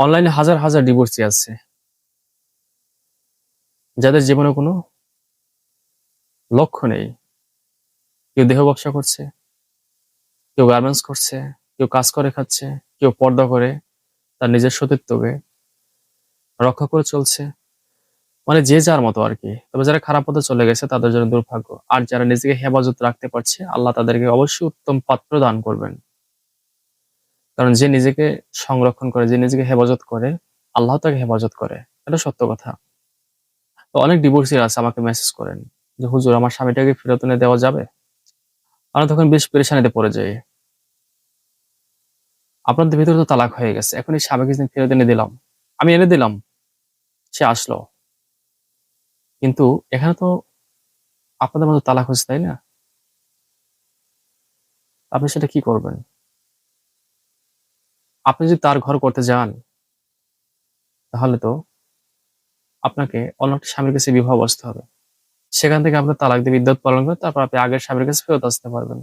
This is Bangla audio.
অনলাইনে হাজার হাজার ডিভোর্সি আছে। যাদের জীবনে কোনো লক্ষ্য নেই। কেউ দেহ ব্যবসা করছে, কেউ গার্মেন্টস করছে, কেউ কাজ করে খাচ্ছে, কেউ পর্দা করে, তার নিজের সতীত্বকে রক্ষা করে চলছে। মানে যে যার মতো আর কি। তবে যারা খারাপ পথে চলে গেছে, তাদের জন্য দুর্ভাগ্য। আর যারা নিজেকে হেফাজত রাখতে পারছে, আল্লাহ তাদেরকে অবশ্যই উত্তম পাত্র দান করবেন। কারণ যে নিজেকে সংরক্ষণ করে, যে নিজেকে হেফাজত করে, আল্লাহ তাকে হেফাজত করে। এটা সত্য কথা। তো অনেক ডিভোর্সি আছে আমাকে মেসেজ করেন যে, হুজুর, আমার স্বামীটাকে ফেরত এনে দেওয়া যাবে? আমরা তখন বেশ পেরেশানিতে পড়ে যাই। আপনাদের ভিতরে তো তালাক হয়ে গেছে। এখন এই স্বামীকে ফেরত এনে দিলাম, আমি এনে দিলাম, সে আসলো। কিন্তু এখানে তো আপনাদের মতো তালাক হয়েছে তাই না? আপনি সেটা কি করবেন? আপনি যদি তার ঘর করতে যান, তাহলে তো আপনাকে অন্য একটা স্বামীর কাছে বিবাহ বসতে হবে। সেখান থেকে আপনার তালাক দিয়ে বিদ্যুৎ পালন করে তারপর আপনি আগের স্বামীর কাছে ফেরত আসতে পারবেন।